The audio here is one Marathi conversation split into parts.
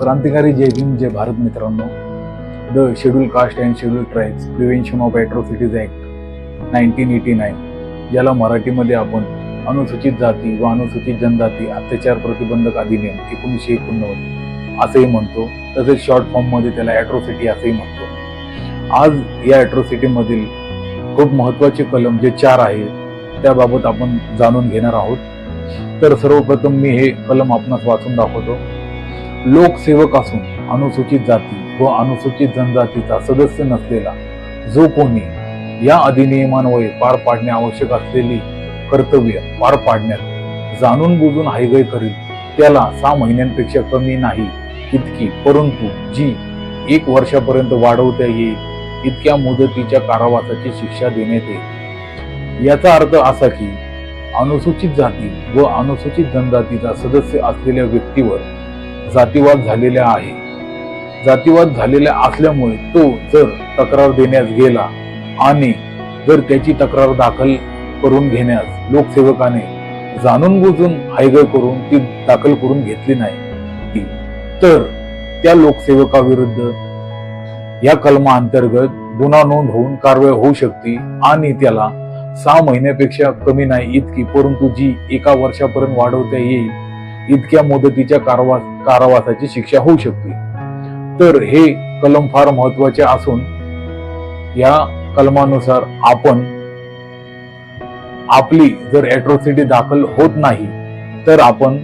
क्रांतिकारी जय भीम जय भारत मित्रांनो. The schedule caste and schedule tribes prevention of atrocities act nineteen eighty nine ज्याला मराठीमध्ये आपण अनुसूचित जाती व अनुसूचित जनजाती अत्याचार प्रतिबंधक अधिनियम एकोणीसशे एकोणनव्वद असंही म्हणतो. तसेच शॉर्ट फॉर्ममध्ये त्याला ॲट्रॉसिटी असंही म्हणतो. आज या ॲट्रॉसिटीमधील खूप महत्त्वाचे कलम जे चार आहे त्याबाबत आपण जाणून घेणार आहोत. तर सर्वप्रथम मी हे कलम आपणास वाचून दाखवतो. लोकसेवक असून अनुसूचित जाती व अनुसूचित जनजातीचा सदस्य नसलेला जो कोणी या अधिनियमान्वये पार पाडणे आवश्यक असलेली कर्तव्य पार पाडण्यात जाणून बुजून हायगय करील त्याला सहा महिन्यांपेक्षा कमी नाही इतकी परंतु जी एक वर्षापर्यंत वाढवता येईल इतक्या मुदतीच्या कारावासाची शिक्षा देण्यात येईल. याचा अर्थ असा की अनुसूचित जाती व अनुसूचित जनजातीचा सदस्य असलेल्या व्यक्तीवर जातीवाद झालेला आहे. जातीवाद झालेला असल्यामुळे तो जर तक्रार देण्यास गेला आणि जर त्याची तक्रार दाखल करून घेण्यास लोकसेवकाने जाणून बुजून हायगय करून ती दाखल करून घेतली नाही तर त्या लोकसेवकाविरुद्ध या कलमा अंतर्गत गुन्हा नोंद होऊन कारवाई होऊ शकते आणि त्याला सहा महिन्यापेक्षा कमी नाही इतकी परंतु जी एका वर्षापर्यंत वाढवता येईल इतक्या मुदतीच्या कारवास कारावासाची शिक्षा होऊ शकते. तर हे कलम फार महत्त्वाचे असून या कलमानुसार आपण आपली जर ॲट्रॉसिटी दाखल होत नाही तर आपण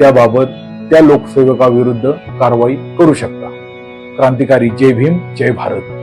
त्याबाबत त्या लोकसेवकाविरुद्ध कारवाई करू शकता. क्रांतिकारी जय भीम जय भारत.